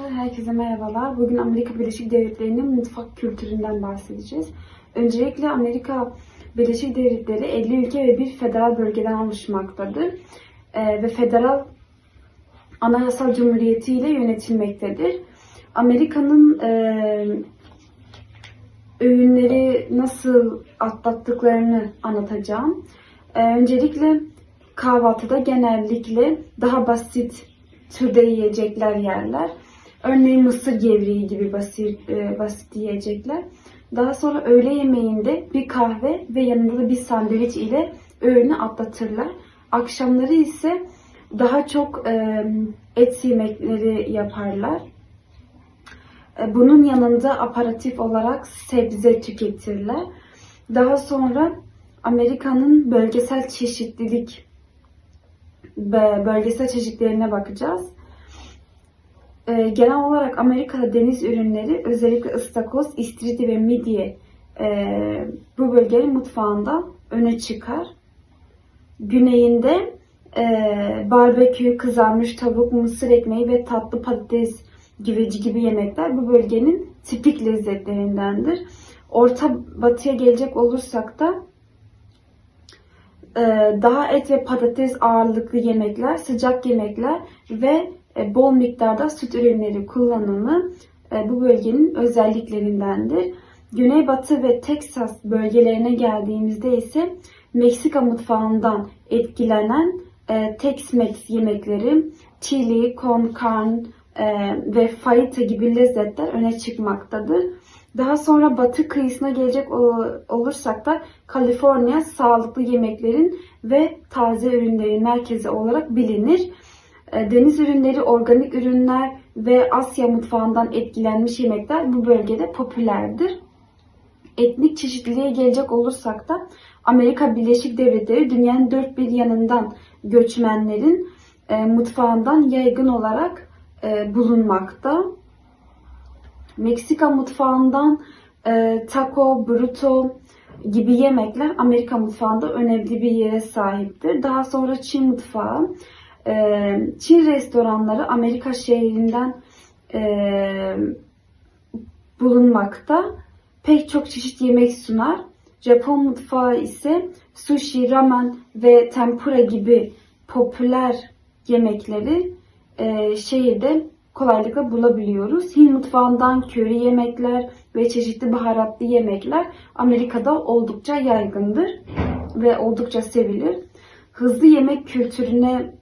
arkadaşlar, herkese merhabalar. Bugün Amerika Birleşik Devletleri'nin mutfak kültüründen bahsedeceğiz. Öncelikle Amerika Birleşik Devletleri 50 ülke ve bir federal bölgeden oluşmaktadır. Ee, ve federal anayasal cumhuriyeti ile yönetilmektedir. Amerika'nın e, öğünleri nasıl atlattıklarını anlatacağım. Ee, öncelikle kahvaltıda genellikle daha basit türde yiyecekler yerler. Örneğin mısır gevreği gibi basit, e, basit yiyecekler. Daha sonra öğle yemeğinde bir kahve ve yanında da bir sandviç ile öğünü atlatırlar. Akşamları ise daha çok e, et yemekleri yaparlar. E, Bunun yanında aparatif olarak sebze tüketirler. Daha sonra Amerika'nın bölgesel çeşitlilik bölgesel çeşitlerine bakacağız. Ee, genel olarak Amerika'da deniz ürünleri özellikle ıstakoz, istiridye ve midye e, bu bölgenin mutfağında öne çıkar. Güneyinde e, barbekü, kızarmış tavuk, mısır ekmeği ve tatlı patates gibi gibi yemekler bu bölgenin tipik lezzetlerindendir. Orta batıya gelecek olursak da e, daha et ve patates ağırlıklı yemekler, sıcak yemekler ve e, bol miktarda süt ürünleri kullanımı e, bu bölgenin özelliklerindendir. Güneybatı ve Teksas bölgelerine geldiğimizde ise Meksika mutfağından etkilenen e, Tex-Mex yemekleri, chili, con carne e, ve fajita gibi lezzetler öne çıkmaktadır. Daha sonra batı kıyısına gelecek ol- olursak da Kaliforniya sağlıklı yemeklerin ve taze ürünlerin merkezi olarak bilinir. E, Deniz ürünleri, organik ürünler ve Asya mutfağından etkilenmiş yemekler bu bölgede popülerdir. Etnik çeşitliliğe gelecek olursak da Amerika Birleşik Devletleri dünyanın dört bir yanından göçmenlerin e, mutfağından yaygın olarak e, bulunmakta. Meksika mutfağından e, taco, burrito gibi yemekler Amerika mutfağında önemli bir yere sahiptir. Daha sonra Çin mutfağı. E, Çin restoranları Amerika şehrinden e, bulunmakta. Pek çok çeşit yemek sunar. Japon mutfağı ise sushi, ramen ve tempura gibi popüler yemekleri e, şehirde kolaylıkla bulabiliyoruz. Hint mutfağından köri yemekler ve çeşitli baharatlı yemekler Amerika'da oldukça yaygındır ve oldukça sevilir. Hızlı yemek kültürüne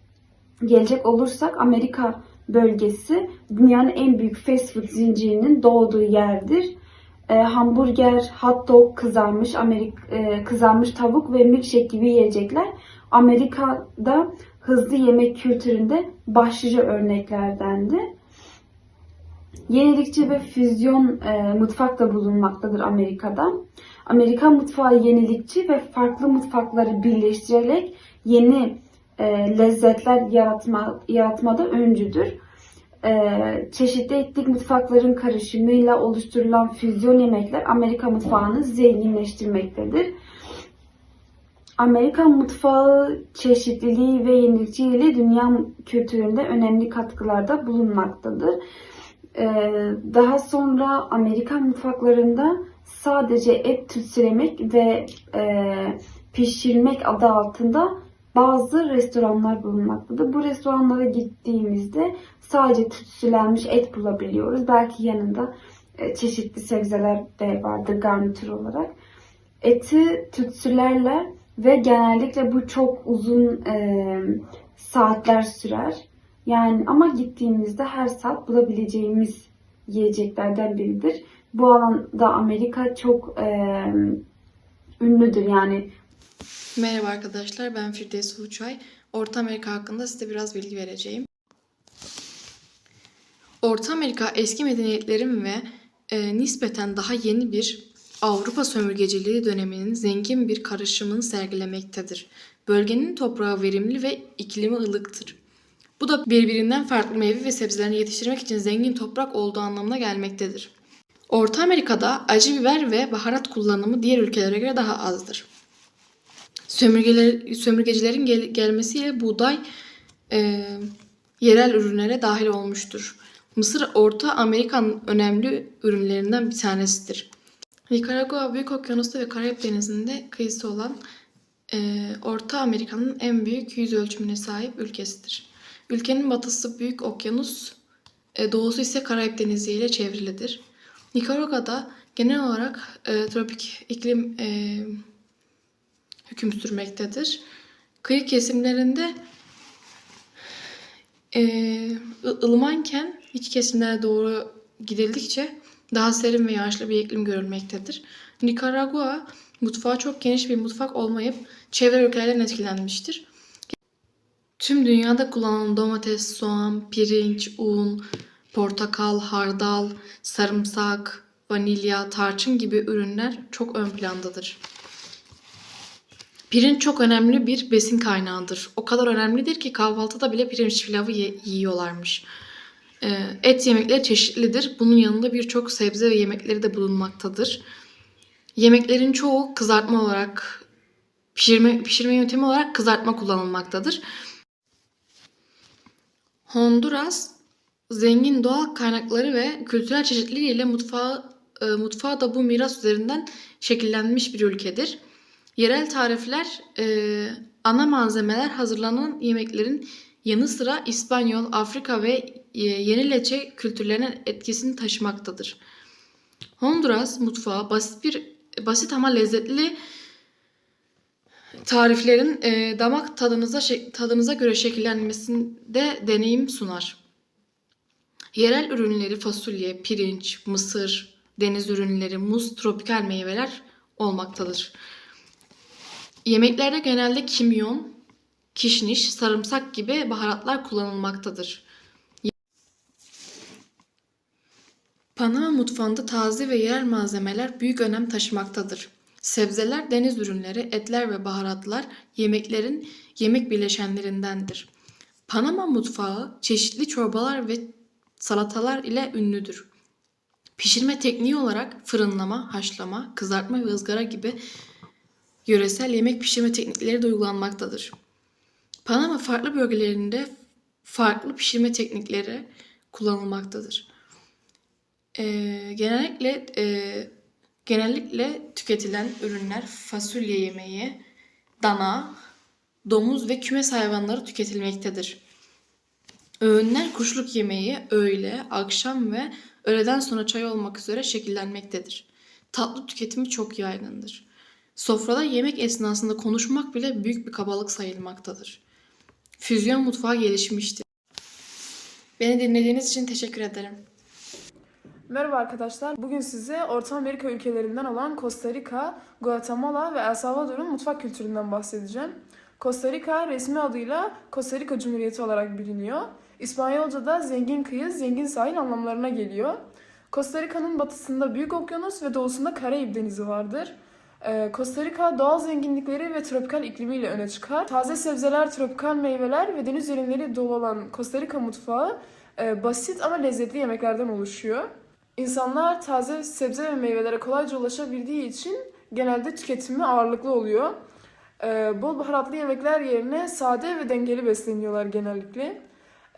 gelecek olursak Amerika bölgesi dünyanın en büyük fast food zincirinin doğduğu yerdir. E, hamburger, hot dog, kızarmış Amerik e, kızarmış tavuk ve milkshake gibi yiyecekler Amerika'da hızlı yemek kültüründe başlıca örneklerdendi. Yenilikçi ve füzyon e, mutfak da bulunmaktadır Amerika'da. Amerikan mutfağı yenilikçi ve farklı mutfakları birleştirerek yeni e, lezzetler yaratma, yaratmada öncüdür. E, çeşitli etnik mutfakların karışımıyla oluşturulan füzyon yemekler Amerika mutfağını zenginleştirmektedir. Amerikan mutfağı çeşitliliği ve yenilikçiliği dünya kültüründe önemli katkılarda bulunmaktadır. Ee, Daha sonra Amerikan mutfaklarında sadece et tütsülemek ve e, pişirmek adı altında bazı restoranlar bulunmaktadır. Bu restoranlara gittiğimizde sadece tütsülenmiş et bulabiliyoruz. Belki yanında e, çeşitli sebzeler de vardır garnitür olarak. Eti tütsülerle ve genellikle bu çok uzun e, saatler sürer. Yani ama gittiğimizde her saat bulabileceğimiz yiyeceklerden biridir. Bu alanda Amerika çok e, ünlüdür. Yani Merhaba arkadaşlar, ben Firdevs Uçay. Orta Amerika hakkında size biraz bilgi vereceğim. Orta Amerika eski medeniyetlerin ve e, nispeten daha yeni bir Avrupa sömürgeciliği döneminin zengin bir karışımını sergilemektedir. Bölgenin toprağı verimli ve iklimi ılıktır. Bu da birbirinden farklı meyve ve sebzelerini yetiştirmek için zengin toprak olduğu anlamına gelmektedir. Orta Amerika'da acı biber ve baharat kullanımı diğer ülkelere göre daha azdır. Sömürgeler, sömürgecilerin gel- gelmesiyle buğday e, yerel ürünlere dahil olmuştur. Mısır Orta Amerika'nın önemli ürünlerinden bir tanesidir. Nikaragua Büyük Okyanus'ta ve Karayip Denizi'nde kıyısı olan e, Orta Amerika'nın en büyük yüz ölçümüne sahip ülkesidir. Ülkenin batısı Büyük Okyanus, e, doğusu ise Karayip Denizi ile çevrilidir. Nikaragua'da genel olarak e, tropik iklim e, hüküm sürmektedir. Kıyı kesimlerinde e, ılımanken iç kesimlere doğru gidildikçe daha serin ve yağışlı bir iklim görülmektedir. Nikaragua mutfağı çok geniş bir mutfak olmayıp çevre ülkelerden etkilenmiştir. Tüm dünyada kullanılan domates, soğan, pirinç, un, portakal, hardal, sarımsak, vanilya, tarçın gibi ürünler çok ön plandadır. Pirinç çok önemli bir besin kaynağıdır. O kadar önemlidir ki kahvaltıda bile pirinç pilavı ye- yiyorlarmış. Ee, Et yemekleri çeşitlidir. Bunun yanında birçok sebze ve yemekleri de bulunmaktadır. Yemeklerin çoğu kızartma olarak pişirme pişirme yöntemi olarak kızartma kullanılmaktadır. Honduras zengin doğal kaynakları ve kültürel çeşitliliğiyle mutfağı e, mutfağı da bu miras üzerinden şekillenmiş bir ülkedir. Yerel tarifler e, ana malzemeler hazırlanan yemeklerin yanı sıra İspanyol, Afrika ve e, Yeni Leçe kültürlerinin etkisini taşımaktadır. Honduras mutfağı basit bir basit ama lezzetli tariflerin e, damak tadınıza tadınıza göre şekillenmesinde deneyim sunar. Yerel ürünleri fasulye, pirinç, mısır, deniz ürünleri, muz, tropikal meyveler olmaktadır. Yemeklerde genelde kimyon, kişniş, sarımsak gibi baharatlar kullanılmaktadır. Panama mutfağında taze ve yerel malzemeler büyük önem taşımaktadır. Sebzeler, deniz ürünleri, etler ve baharatlar yemeklerin yemek bileşenlerindendir. Panama mutfağı çeşitli çorbalar ve salatalar ile ünlüdür. Pişirme tekniği olarak fırınlama, haşlama, kızartma ve ızgara gibi yöresel yemek pişirme teknikleri de uygulanmaktadır. Panama farklı bölgelerinde farklı pişirme teknikleri kullanılmaktadır. Ee, genellikle e, genellikle tüketilen ürünler fasulye yemeği, dana, domuz ve kümes hayvanları tüketilmektedir. Öğünler kuşluk yemeği, öğle, akşam ve öğleden sonra çay olmak üzere şekillenmektedir. Tatlı tüketimi çok yaygındır. Sofrada yemek esnasında konuşmak bile büyük bir kabalık sayılmaktadır. Füzyon mutfağı gelişmiştir. Beni dinlediğiniz için teşekkür ederim. Merhaba arkadaşlar. Bugün size Orta Amerika ülkelerinden olan Costa Rica, Guatemala ve El Salvador'un mutfak kültüründen bahsedeceğim. Costa Rica resmi adıyla Costa Rica Cumhuriyeti olarak biliniyor. İspanyolca'da zengin kıyı, zengin sahil anlamlarına geliyor. Costa Rica'nın batısında Büyük Okyanus ve doğusunda Karayip Denizi vardır. Ee, Costa Rica doğal zenginlikleri ve tropikal iklimiyle öne çıkar. Taze sebzeler, tropikal meyveler ve deniz ürünleri dolu olan Costa Rica mutfağı e, basit ama lezzetli yemeklerden oluşuyor. İnsanlar taze sebze ve meyvelere kolayca ulaşabildiği için genelde tüketimi ağırlıklı oluyor. Ee, bol baharatlı yemekler yerine sade ve dengeli besleniyorlar genellikle.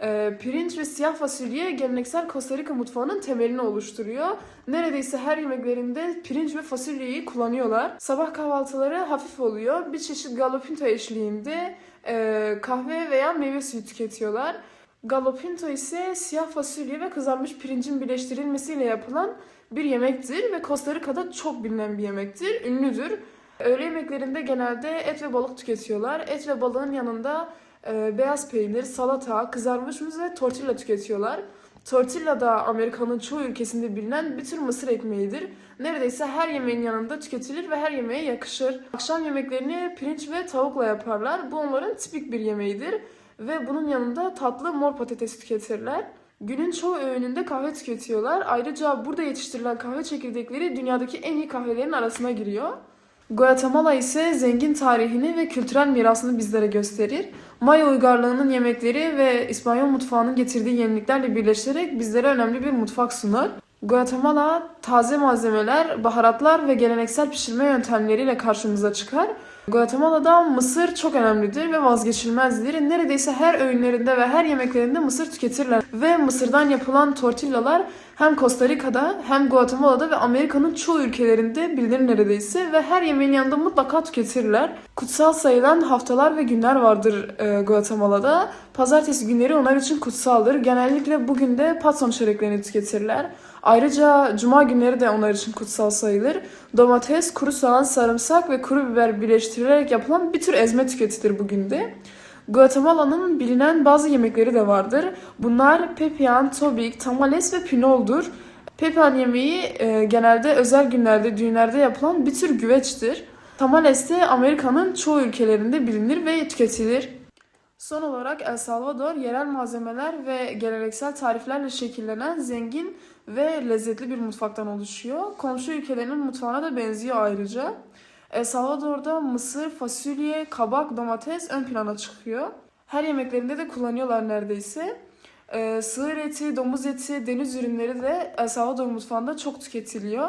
Ee, pirinç ve siyah fasulye geleneksel Costa Rica mutfağının temelini oluşturuyor. Neredeyse her yemeklerinde pirinç ve fasulyeyi kullanıyorlar. Sabah kahvaltıları hafif oluyor. Bir çeşit gallo pinto eşliğinde e, kahve veya meyve suyu tüketiyorlar. Gallo pinto ise siyah fasulye ve kızarmış pirincin birleştirilmesiyle yapılan bir yemektir ve Costa Rica'da çok bilinen bir yemektir, ünlüdür. Öğle yemeklerinde genelde et ve balık tüketiyorlar. Et ve balığın yanında e, beyaz peynir, salata, kızarmış muz ve tortilla tüketiyorlar. Tortilla da Amerika'nın çoğu ülkesinde bilinen bir tür mısır ekmeğidir. Neredeyse her yemeğin yanında tüketilir ve her yemeğe yakışır. Akşam yemeklerini pirinç ve tavukla yaparlar. Bu onların tipik bir yemeğidir ve bunun yanında tatlı mor patates tüketirler. Günün çoğu öğününde kahve tüketiyorlar. Ayrıca burada yetiştirilen kahve çekirdekleri dünyadaki en iyi kahvelerin arasına giriyor. Guatemala ise zengin tarihini ve kültürel mirasını bizlere gösterir. Maya uygarlığının yemekleri ve İspanyol mutfağının getirdiği yeniliklerle birleşerek bizlere önemli bir mutfak sunar. Guatemala taze malzemeler, baharatlar ve geleneksel pişirme yöntemleriyle karşımıza çıkar. Guatemala'da mısır çok önemlidir ve vazgeçilmezdir. Neredeyse her öğünlerinde ve her yemeklerinde mısır tüketirler. Ve mısırdan yapılan tortillalar hem Costa Rica'da hem Guatemala'da ve Amerika'nın çoğu ülkelerinde bilinir neredeyse ve her yemeğin yanında mutlaka tüketirler. Kutsal sayılan haftalar ve günler vardır e, Guatemala'da. Pazartesi günleri onlar için kutsaldır. Genellikle bugün de patson çöreklerini tüketirler. Ayrıca cuma günleri de onlar için kutsal sayılır. Domates, kuru soğan, sarımsak ve kuru biber birleştirilerek yapılan bir tür ezme tüketilir bugün de. Guatemala'nın bilinen bazı yemekleri de vardır. Bunlar pepian, tobik, tamales ve pinoldur. Pepian yemeği e, genelde özel günlerde, düğünlerde yapılan bir tür güveçtir. Tamales de Amerika'nın çoğu ülkelerinde bilinir ve tüketilir. Son olarak El Salvador yerel malzemeler ve geleneksel tariflerle şekillenen zengin ve lezzetli bir mutfaktan oluşuyor. Komşu ülkelerin mutfağına da benziyor ayrıca. El Salvador'da mısır, fasulye, kabak, domates ön plana çıkıyor. Her yemeklerinde de kullanıyorlar neredeyse. Ee, sığır eti, domuz eti, deniz ürünleri de El Salvador mutfağında çok tüketiliyor.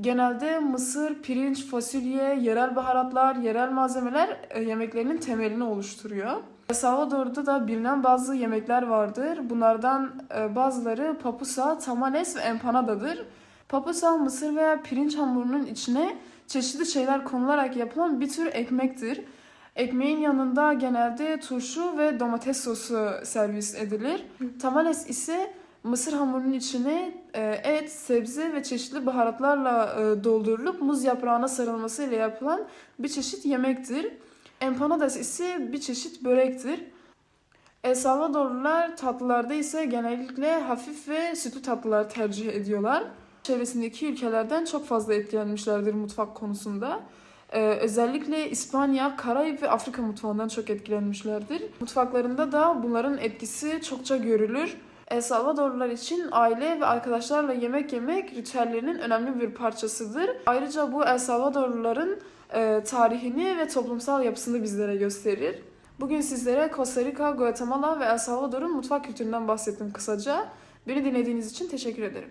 Genelde mısır, pirinç, fasulye, yerel baharatlar, yerel malzemeler e, yemeklerinin temelini oluşturuyor. Salvador'da da bilinen bazı yemekler vardır. Bunlardan e, bazıları papusa, tamales ve empanadadır. Papusa mısır veya pirinç hamurunun içine çeşitli şeyler konularak yapılan bir tür ekmektir. Ekmeğin yanında genelde turşu ve domates sosu servis edilir. Tamales ise mısır hamurunun içine e, et, sebze ve çeşitli baharatlarla e, doldurulup muz yaprağına sarılmasıyla yapılan bir çeşit yemektir. Empanadas ise bir çeşit börektir. El Salvadorlular tatlılarda ise genellikle hafif ve sütlü tatlılar tercih ediyorlar. Çevresindeki ülkelerden çok fazla etkilenmişlerdir mutfak konusunda. Ee, özellikle İspanya, Karayip ve Afrika mutfağından çok etkilenmişlerdir. Mutfaklarında da bunların etkisi çokça görülür. El Salvadorlular için aile ve arkadaşlarla yemek yemek ritüellerinin önemli bir parçasıdır. Ayrıca bu El Salvadorluların e, tarihini ve toplumsal yapısını bizlere gösterir. Bugün sizlere Costa Rica, Guatemala ve El Salvador'un mutfak kültüründen bahsettim kısaca. Beni dinlediğiniz için teşekkür ederim.